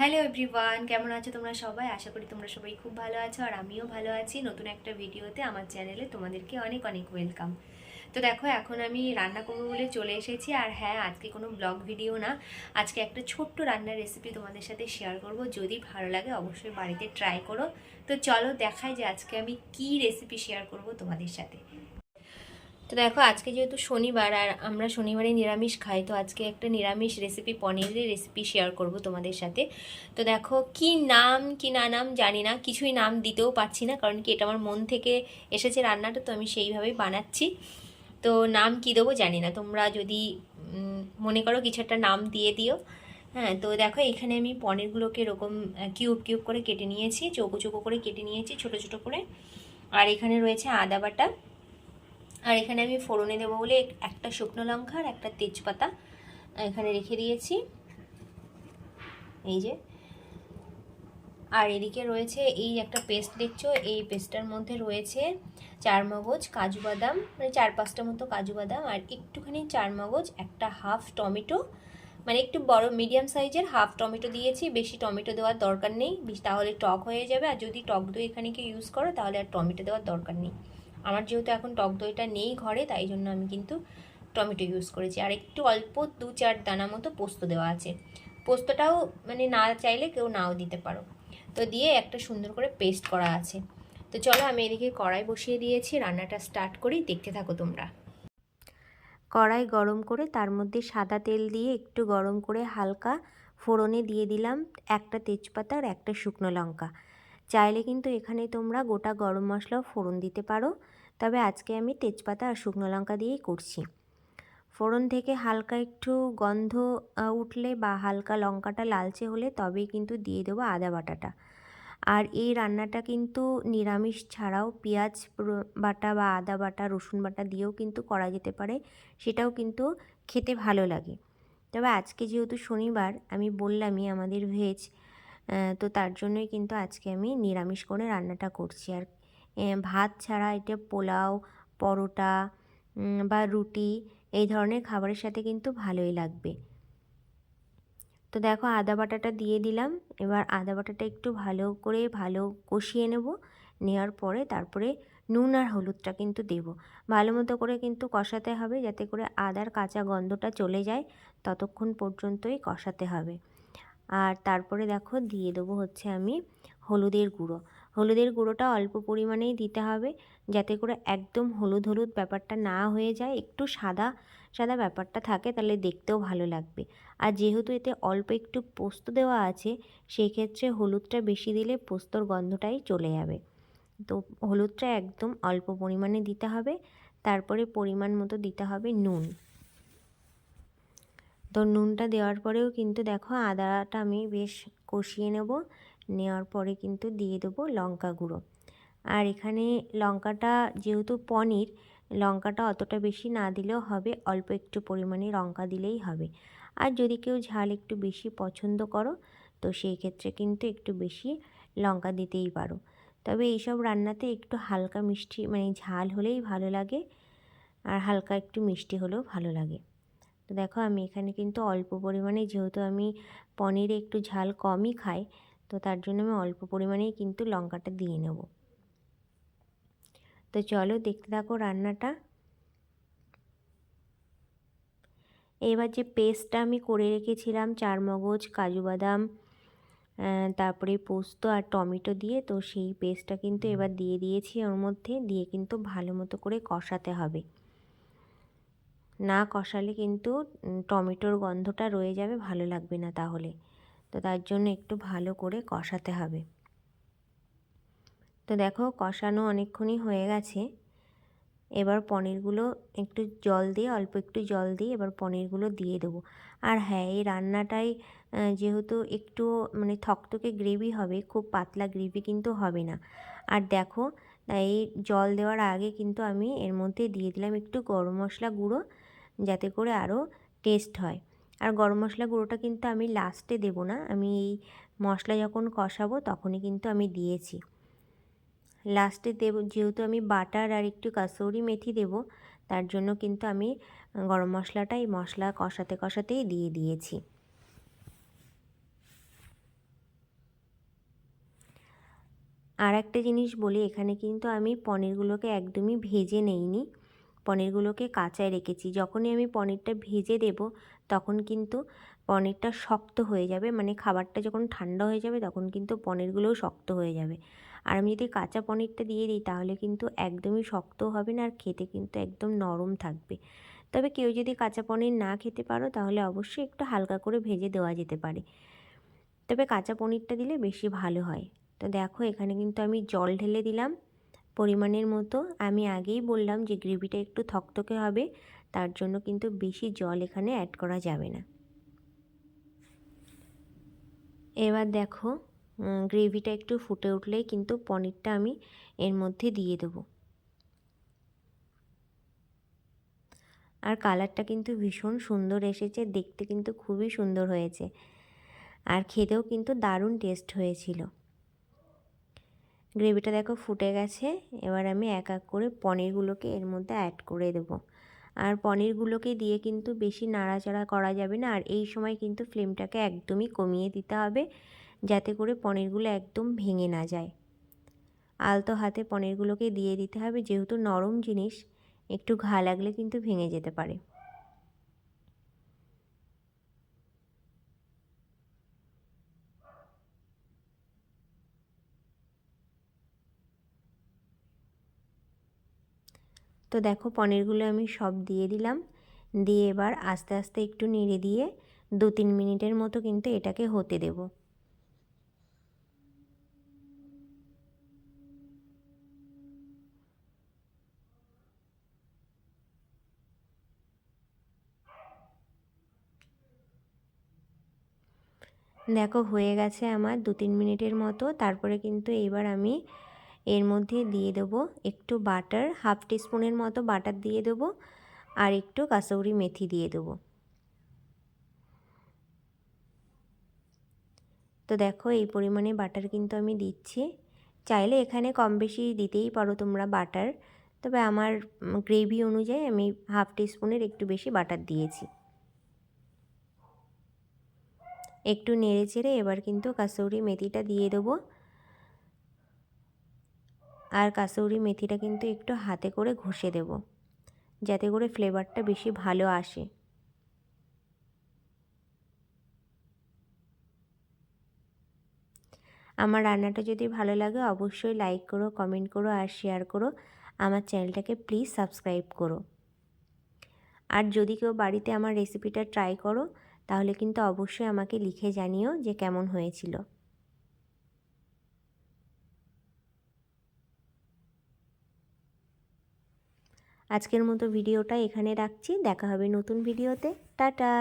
Hello everyone, কেমন আছো তোমরা সবাই? আশা করি তোমরা সবাই খুব ভালো আছো আর আমিও ভালো আছি। নতুন একটা ভিডিওতে আমার চ্যানেলে তোমাদেরকে অনেক অনেক ওয়েলকাম। তো দেখো, এখন আমি রান্না করব বলে চলে এসেছি আর হ্যাঁ আজকে কোনো ব্লগ ভিডিও না। আজকে একটা ছোট্ট রান্নার রেসিপি তোমাদের সাথে শেয়ার করব। যদি ভালো লাগে অবশ্যই বাড়িতে ট্রাই করো। তো চলো দেখাই যে আজকে আমি কি রেসিপি শেয়ার করব তোমাদের সাথে। তো দেখো, আজকে যেহেতু শনিবার আর আমরা শনিবারে নিরামিষ খাই, তো আজকে একটা নিরামিষ রেসিপি পনিরের রেসিপি শেয়ার করব তোমাদের সাথে। তো দেখো, কি নাম, কি না নাম জানি না, কিছুই নাম দিতেও পারছি না, কারণ কি এটা আমার মন থেকে এসেছে রান্নাটা, তো আমি সেইভাবেই বানাচ্ছি। তো নাম কি দেবো জানি না, তোমরা যদি মনে করো কিছু একটা নাম দিয়ে দিও। হ্যাঁ তো দেখো, এখানে আমি পনিরগুলোকে এরকম কিউব কিউব করে কেটে নিয়েছি, চৌকো চৌকো করে কেটে নিয়েছি, ছোট ছোট করে। আর এখানে রয়েছে আদা বাটা। আর এখানে আমি ফোড়নে দেবো বলে একটা শুকনো লঙ্কা আর একটা তেজপাতা এখানে রেখে দিয়েছি। এই যে। আর এদিকে রয়েছে এই একটা পেস্ট, দেখছ? এই পেস্টটার মধ্যে রয়েছে চার মগজ কাজু বাদাম মানে চার পাঁচটা মতো কাজু বাদাম আর একটুখানি চার মগজ একটা হাফ টমেটো মানে একটু বড়, মিডিয়াম সাইজের হাফ টমেটো দিয়েছি। বেশি টমেটো দেওয়ার দরকার নেই। তাহলে টক হয়ে যাবে। আর যদি টক দই এখানে কেউ ইউজ করো, তাহলে আর টমেটো দেওয়ার দরকার নেই। আমার যেহেতু এখন টক দইটা নেই ঘরে, তাই জন্য আমি কিন্তু টমেটো ইউজ করেছি। আর একটু অল্প দু চার দানা মতো পোস্ত দেওয়া আছে। পোস্তটাও মানে না চাইলে কেউ নাও দিতে পারো। তো দিয়ে একটা সুন্দর করে পেস্ট করা আছে। তো চলো আমি এদিকে কড়াই বসিয়ে দিয়েছি, রান্নাটা স্টার্ট করি, দেখতে থাকো তোমরা। কড়াই গরম করে তার মধ্যে সাদা তেল দিয়ে একটু গরম করে হালকা ফোড়নে দিয়ে দিলাম একটা তেজপাতা আর একটা শুকনো লঙ্কা। চাইলে কিন্তু এখানে তোমরা গোটা গরম মশলাও ফোড়ন দিতে পারো। তবে আজকে আমি তেজপাতা আর শুকনো লঙ্কা দিয়েই করছি। ফোড়ন থেকে হালকা একটু গন্ধ উঠলে বা হালকা লঙ্কাটা লালচে হলে তবেই কিন্তু দিয়ে দেবো আদা বাটাটা। আর এই রান্নাটা কিন্তু নিরামিষ ছাড়াও পেঁয়াজ বাটা বা আদা বাটা, রসুন বাটা দিয়েও কিন্তু করা যেতে পারে, সেটাও কিন্তু খেতে ভালো লাগে। তবে আজকে যেহেতু শনিবার, আমি বললামই আমাদের ভেজ তো তার জন্যই কিন্তু আজকে আমি নিরামিষ করে রান্নাটা করছি। আর ভাত ছাড়া এটা পোলাও, পরোটা বা রুটি, এই ধরনের খাবারের সাথে কিন্তু ভালোই লাগবে। তো দেখো আদা বাটাটা দিয়ে দিলাম। এবার আদা বাটাটা একটু ভালো করে ভালো কষিয়ে নেব। নেওয়ার পরে তারপরে নুন আর হলুদটা কিন্তু দেব। ভালো মতো করে কিন্তু কষাতে হবে যাতে করে আদার কাঁচা গন্ধটা চলে যায়। ততক্ষণ পর্যন্তই কষাতে হবে। আর তারপরে দেখো দিয়ে দেবো হচ্ছে আমি হলুদের গুঁড়ো। হলুদের গুঁড়োটা অল্প পরিমাণেই দিতে হবে, যাতে করে একদম হলুদ হলুদ ব্যাপারটা না হয়ে যায়। একটু সাদা সাদা ব্যাপারটা থাকে তাহলে দেখতেও ভালো লাগবে। আর যেহেতু এতে অল্প একটু পোস্ত দেওয়া আছে, সেক্ষেত্রে হলুদটা বেশি দিলে পোস্তর গন্ধটাই চলে যাবে। তো হলুদটা একদম অল্প পরিমাণে দিতে হবে, তারপরে পরিমাণ মতো দিতে হবে নুন। তো নুনটা দেওয়ার পরেও কিন্তু দেখো আদাটা আমি বেশ কষিয়ে নেব। নেওয়ার পরে কিন্তু দিয়ে দেবো লঙ্কা গুঁড়ো। আর এখানে লঙ্কাটা যেহেতু পনির, লঙ্কাটা অতটা বেশি না দিলেও হবে, অল্প একটু পরিমাণে লঙ্কা দিলেই হবে। আর যদি কেউ ঝাল একটু বেশি পছন্দ করো, তো সেই ক্ষেত্রে কিন্তু একটু বেশি লঙ্কা দিতেই পারো। তবে এইসব রান্নাতে একটু হালকা মিষ্টি মানে ঝাল হলেই ভালো লাগে, আর হালকা একটু মিষ্টি হলেও ভালো লাগে। তো দেখো, আমি এখানে কিন্তু অল্প পরিমাণে, যেহেতু আমি পনিরে একটু ঝাল কমই খাই তো তার জন্য আমি অল্প পরিমাণেই কিন্তু লঙ্কাটা দিয়ে নেব। তো চলো দেখতে থাকো রান্নাটা। এবার যে পেস্টটা আমি করে রেখেছিলাম চার মগজ কাজু বাদাম তারপরে পোস্ত আর টমেটো দিয়ে তো সেই পেস্টটা কিন্তু এবার দিয়ে দিয়েছি ওর মধ্যে দিয়ে কিন্তু ভালো মতো করে কষাতে হবে। না কষালে কিন্তু টমেটোর গন্ধটা রয়ে যাবে ভালো লাগবে না তাহলে। তো তার জন্য একটু ভালো করে কষাতে হবে। তো দেখো কষানো অনেকক্ষণই হয়ে গেছে। এবার পনিরগুলো একটু জল দিয়ে, অল্প একটু জল দিয়ে এবার পনিরগুলো দিয়ে দেবো। আর হ্যাঁ এই রান্নাটাই যেহেতু একটু মানে থকথকে গ্রেভি হবে, খুব পাতলা গ্রেভি কিন্তু হবে না। আর দেখো, এই জল দেওয়ার আগে কিন্তু আমি এর মধ্যে দিয়ে দিলাম একটু গরম মশলা গুঁড়ো, যাতে করে আরও টেস্ট হয়। আর গরম মশলা গুঁড়োটা কিন্তু আমি লাস্টে দেব না। আমি এই মশলা যখন কষাবো তখনই কিন্তু আমি দিয়েছি। লাস্টে দেব, যেহেতু আমি বাটার আর একটু কাসৌরি মেথি দেব, তার জন্য কিন্তু আমি গরম মশলাটা এই মশলা কষাতে কষাতেই দিয়ে দিয়েছি। আর একটা জিনিস বলি, এখানে কিন্তু আমি পনিরগুলোকে একদমই ভেজে নেইনি। পনিরগুলোকে কাঁচায় রেখেছি। যখনই আমি পনিরটা ভেজে দেব, তখন কিন্তু পনিরটা শক্ত হয়ে যাবে। মানে খাবারটা যখন ঠান্ডা হয়ে যাবে, তখন কিন্তু পনিরগুলোও শক্ত হয়ে যাবে। আর আমি যদি কাঁচা পনিরটা দিয়ে দিই, তাহলে কিন্তু একদমই শক্ত হবে না আর খেতে কিন্তু একদম নরম থাকবে। তবে কেউ যদি কাঁচা পনির না খেতে পারো, তাহলে অবশ্যই একটু হালকা করে ভেজে দেওয়া যেতে পারে। তবে কাঁচা পনিরটা দিলে বেশি ভালো হয়। তো দেখো, এখানে কিন্তু আমি জল ঢেলে দিলাম। পরিমাণের মতো আমি আগেই বললাম যে গ্রেভিটা একটু থকথকে হবে, তার জন্য কিন্তু বেশি জল এখানে অ্যাড করা যাবে না। এবার দেখো গ্রেভিটা একটু ফুটে উঠলেই কিন্তু পনিরটা আমি এর মধ্যে দিয়ে দেবো। আর কালারটা কিন্তু ভীষণ সুন্দর এসেছে, দেখতে কিন্তু খুবই সুন্দর হয়েছে। আর খেতেও কিন্তু দারুণ টেস্ট হয়েছিল। গ্রেভিটা দেখো ফুটে গেছে। এবার আমি এক এক করে পনিরগুলোকে এর মধ্যে অ্যাড করে দেবো। আর পনিরগুলোকে দিয়ে কিন্তু বেশি নাড়াচাড়া করা যাবে না। আর এই সময় কিন্তু ফ্লেমটাকে একদমই কমিয়ে দিতে হবে, যাতে করে পনিরগুলো একদম ভেঙে না যায়। আলতো হাতে পনিরগুলোকে দিয়ে দিতে হবে, যেহেতু নরম জিনিস, একটু ঘা লাগলে কিন্তু ভেঙে যেতে পারে। তো দেখো পনিরগুলো আমি সব দিয়ে দিলাম। দিয়ে এবার আস্তে আস্তে একটু নেড়ে দিয়ে দু তিন মিনিটের মতো কিন্তু এটাকে হতে দেবো। দেখো হয়ে গেছে আমার দু তিন মিনিটের মতো। তারপরে কিন্তু এবার আমি এর মধ্যে দিয়ে দেবো একটু বাটার, হাফ টিস্পুনের মতো বাটার দিয়ে দেবো আর একটু কাসৌরি মেথি দিয়ে দেবো। তো দেখো এই পরিমাণে বাটার কিন্তু আমি দিচ্ছি। চাইলে এখানে কম বেশি দিতেই পারো তোমরা বাটার, তবে আমার গ্রেভি অনুযায়ী আমি হাফ টিস্পুনের একটু বেশি বাটার দিয়েছি। একটু নেড়ে চেড়ে এবার কিন্তু কাসৌরি মেথিটা দিয়ে দেবো। আর কাসৌরি মেথিটা কিন্তু একটু হাতে করে ঘষে দেব, যাতে করে ফ্লেভারটা বেশি ভালো আসে। আমার রান্নাটা যদি ভালো লাগে, অবশ্যই লাইক করো কমেন্ট করো আর শেয়ার করো। আমার চ্যানেলটাকে প্লিজ সাবস্ক্রাইব করো। আর যদি কেউ বাড়িতে আমার রেসিপিটা ট্রাই করো, তাহলে কিন্তু অবশ্যই আমাকে লিখে জানিও যে কেমন হয়েছিল। আজকের মতো ভিডিওটা এখানে রাখছি। দেখা হবে নতুন ভিডিওতে। টাটা!